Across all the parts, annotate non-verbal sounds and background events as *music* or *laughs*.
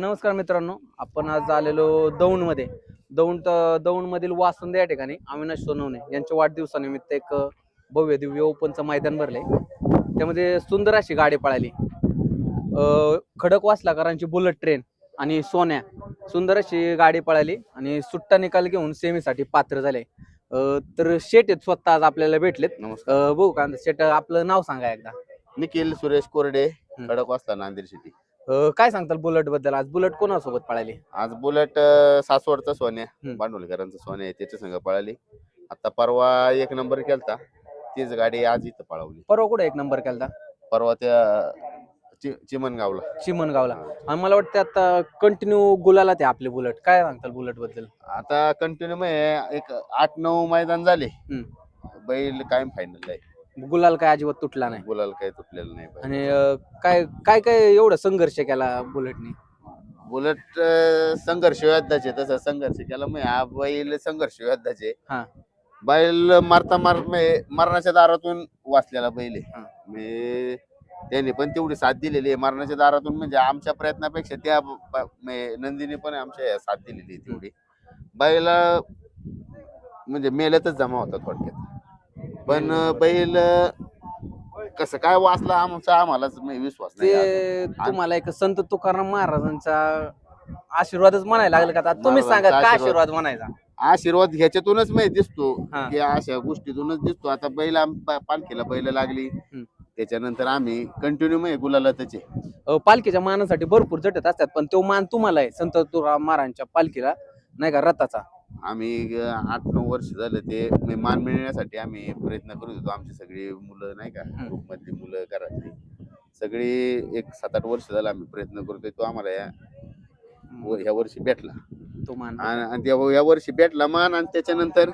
नमस्कार मित्रांनो आपण आज आलेलो दौंडमध्ये. दौंड दौंडमधील वासुंदे या ठिकाणी अविनाश सोनवणे यांच्या वाढदिवसानिमित्त एक भव्य दिव्य ओपनचं मैदान भरलंय. त्यामध्ये सुंदर अशी गाडी पळाली. अ, खडक वासलाकरांची बुलेट ट्रेन आणि सोन्या. सुंदर अशी गाडी पळाली आणि सुट्टा निकाल घेऊन सेमीसाठी पात्र झाले. तर शेट आहेत स्वतः आज आपल्याला भेटलेत. नमस्कार. बघू का शेट आपलं नाव सांगा एकदा. निखिल सुरेश कोरडे. खडक वाजता नांदेड सिटी अ, काय सांगताल बुलेटबद्दल? आज बुलेट कोणासोबत पळाली? आज बुलेट अं, सासवडचा सोन्या हम्म. भांडवलकरांचा सोन्या आहे त्याच्या संघ पळाली. आता परवा एक नंबर केलता तीच गाडी आज इथं पळवली. परवा कुठे एक नंबर केलता? परवा त्या चि- चिमणगावला. चिमणगावला. आणि मला वाटतं आता कंटिन्यू गुलाला ते आपले बुलेट. काय सांगताल बुलेटबद्दल? आता कंटिन्यू एक आठ नऊ मैदान झाले. हम्म. बैल कायम फायनल आहे. गुलाल काय अजिबात तुटला नाही. गुलाल काही तुटलेलं नाही. आणि अं, काय काय काय एवढं संघर्ष केला बुलेटने? बुलेट अं, संघर्ष योद्धाचे तसं संघर्ष केला. मग हा बैल संघर्ष योद्धाचे. हा. बैल मारता मार मरणाच्या दारातून वाचलेला बैल हा. आहे म्हणजे त्यांनी पण तेवढी साथ दिलेली आहे. मरणाच्या दारातून म्हणजे आमच्या प्रयत्नापेक्षा त्या ब- ब- नंदीने पण आमच्या साथ दिलेली आहे तेवढी. बैल म्हणजे मेल्यातच जमा होता थोडक्यात. पण बैल कसं काय वाचला आमचा आम्हालाच विश्वास नाही अजून. ते तुम्हाला एक संत तुकाराम महाराजांचा आशीर्वादच म्हणायला लागलं का आता तुम्ही सांगा महाराजांचा काय आशीर्वाद. आशीर्वाद म्हणायचा आशीर्वाद ह्याच्यातूनच माहिती दिसतो हा. की अशा गोष्टीतूनच दिसतो आता बैल आम- पा- पालखीला बैल लागली हम्म. त्याच्यानंतर आम्ही कंटिन्यू मग गुलाला त्याचे अं, पालखीच्या मानासाठी भरपूर झटत असतात पण तो मान तुम्हाला आहे संत तुकाराम महाराजांच्या पालखीला नाही का रथाचा आम्ही आठ नऊ वर्ष झालं ते म्हणजे मान मिळण्यासाठी आम्ही प्रयत्न करत होतो आमची सगळी मुलं नाही का हम्म. ग्रुप मधली मुलं घरातली सगळी एक सात आठ वर्ष झालं आम्ही प्रयत्न करतोय तो आम्हाला या व- ह्या वर्षी भेटला तो मान आणि आणि त्या- या वर्षी भेटला मान आणि त्याच्यानंतर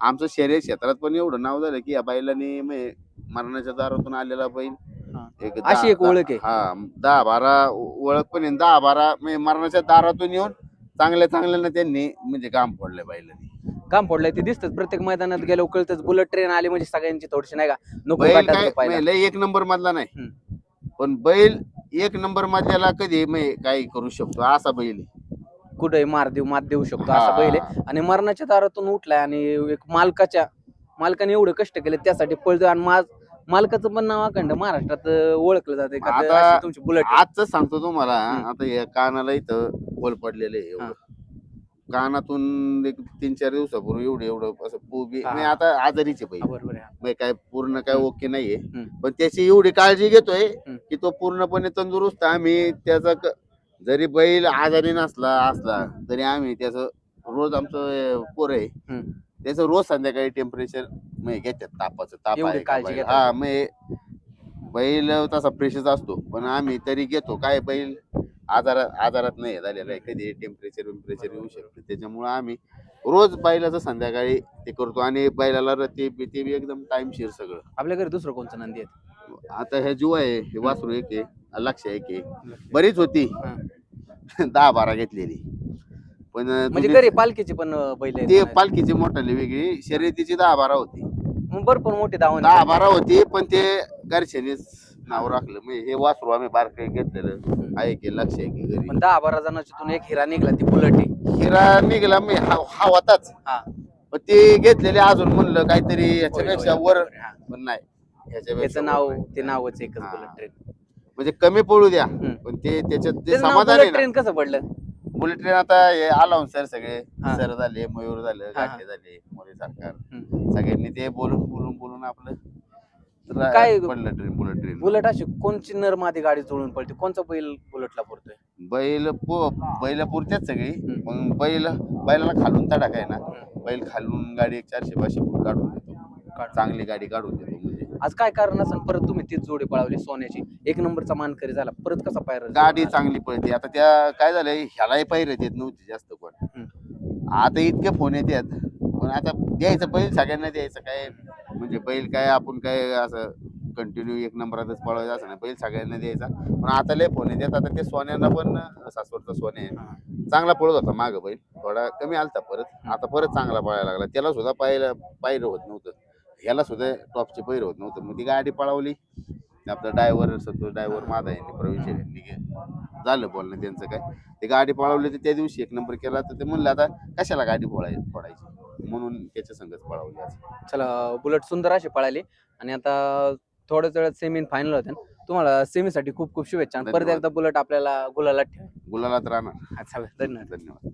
आमचं शहरी क्षेत्रात पण एवढं नाव झालं की या बैलाने म्हणजे मरणाच्या दारातून आलेला बैल हा. एक अशी एक ओळख आहे. हा दहा बारा ओळख पण आहे. दहा बारा म्हणजे मरणाच्या दारातून येऊन चांगल्या चांगल्यानं त्यांनी म्हणजे काम फोडलं बैलाने. काम पडलंय ते दिसतं प्रत्येक मैदानात गेलो कळतच. बुलेट ट्रेन आली म्हणजे सगळ्यांची थोडीशी नाही का? नको बैल. म्हणजे लय एक नंबर मधला नाही. पण बैल एक नंबर मधल्याला कधी म्हणजे काही करू शकतो असा बैल आहे. कुठे मार देऊ मात देऊ शकतो असा बैल आहे. आणि मरणाच्या दारातून उठलाय आणि एक मालकाच्या मालकाने एवढे कष्ट केले त्यासाठी पळतोय. आणि मा- मालकाचं पण नाव अखंड महाराष्ट्रात ओळखलं जाते का ते आता- अशी तुमची बुलेट आजच सांगतो तुम्हाला. आता या कानाला इथं होल पडलेले आहे एवढं कानातून एक तीन चार दिवसापूर्वी एवढं एवढं असं पोबी हा. म्हणजे आता आजारीचे बैल बरोबर आहे म्हणजे काय पूर्ण काय. ओके नाहीये हम्म. पण त्याची एवढी काळजी घेतोय. की तो पूर्णपणे तंदुरुस्त आम्ही त्याचा क- जरी बैल आजारी नसला असला तरी आम्ही त्याचं रोज आमचं पोर आहे हम्म. त्याचं रोज संध्याकाळी टेम्परेचर म्हणजे घेतात तापाचं ताप एवढी आहे का काळजी बैल? घेतात. हा मग बैल तसा फ्रेशच असतो पण आम्ही तरी घेतो. काय बैल आजारात आजारात नाही झालेला आहे. कधी टेम्परेचर विम्परेचर येऊ शकतं. त्याच्यामुळं आम्ही रोज बैलाचं संध्याकाळी ते करतो आणि बैलाला र- ते बी- ते बी एकदम टाइमशीर सगळं. आपल्या घरी दुसरं कोणचं नंदी आहे आता हे जुवा आहे हे वासरू एक आहे लक्ष एक आहे. बरीच होती. हा. *laughs* दहा बारा घेतलेली. पण म्हणजे तुम्ही- घरी पालखीची पण अं, बैल आहेत ते म्हणायचं. पालखीची मोठाली वेगळी शर्यतीची दहा बारा होती मग भरपूर मोठी धावण दहा बारा होती पण ते घरच्यांनीच नाव राखलं म्हणजे हे वासरू आम्ही बारकाई घेतलेलं आहे की लक्ष आहे की घरी पण दहा बारा जणांच्यातून एक हिरा निघला ती बुलेट हिरा निघाला मी हा हा होताच हा. पण ते घेतलेले अजून म्हणलं काहीतरी याच्यापेक्षा वर. हा. पण नाही त्याचं ह्याच्यापेक्षा नाव वर नाही. ते नावच एकच हा. बुलेट ट्रेन म्हणजे कमी पडू द्या. पण ते त्याच्यात ते समाधान आहे बुलेट ना ट्रेन कसं पडलं बुलेट ट्रेन आता हे आला सर सगळे हा. सर झाले मयूर झालं हा, हा. गाठे झाले मोरे सरकार हम्म. सगळ्यांनी ते बोलून बोलून बोलून आपलं रा- काय- पडलं ट्रेन बुलेट ट्रेन बुलेट अशी कोणची नर मादी गाडी जुळून पडते कोणचा बैल बुलेटला पडतोय बैल पो- बैल पुरत्याच सगळी हम्म. मग बैल बैलाला खालून तडा काय ना. बैल खालून गाडी एक चारशे पाचशे फूट काढून देतो काढून. चांगली गाडी काढून देतो आज काय कारण असेल? परत तुम्ही तीच जोडी पळवली सोन्याची. एक नंबरचा मानकरी झाला. परत कसा पायर गाडी चांगली पळते. आता त्या काय झालंय? ह्यालाही पाहिजे देत नव्हती जास्त कोण. आता इतके फोन येतात पण आता द्यायचं बैल सगळ्यांना द्यायचं काय? म्हणजे बैल काय आपण काय असं कंटिन्यू एक नंबरातच पळवायचं असं नाही. बैल सगळ्यांना द्यायचा. पण आता लय फोन येतात आता ते सोन्यांना पण सासवडचा सोने आहे. चांगला पळत होता माग बैल. थोडा कमी आलता परत. आता परत चांगला पळायला लागला. त्याला सुद्धा पाहिलं पाहिलं होत नव्हतं. ह्याला सुद्धा टॉपची पैर होत नव्हतं. मग ती गाडी पळवली. आपला ड्रायव्हर संतोष ड्रायव्हर माझा यांनी प्रवीण शेठ यांनी झालं बोलणं त्यांचं काय. ते गाडी पळवली तर त्या दिवशी. एक नंबर केला तर ते म्हणलं आता कशाला गाडी फोडाय फोडायची म्हणून त्याच्या संगच पळवली आज. चला बुलेट सुंदर अशी पळाली. आणि आता थोड्याच वेळात सेमी फायनल होते. तुम्हाला सेमीसाठी खूप खूप शुभेच्छा. परत. एकदा बुलेट आपल्याला गुलाला ठेवा. गुलालात राहणार. धन्यवाद. धन्यवाद.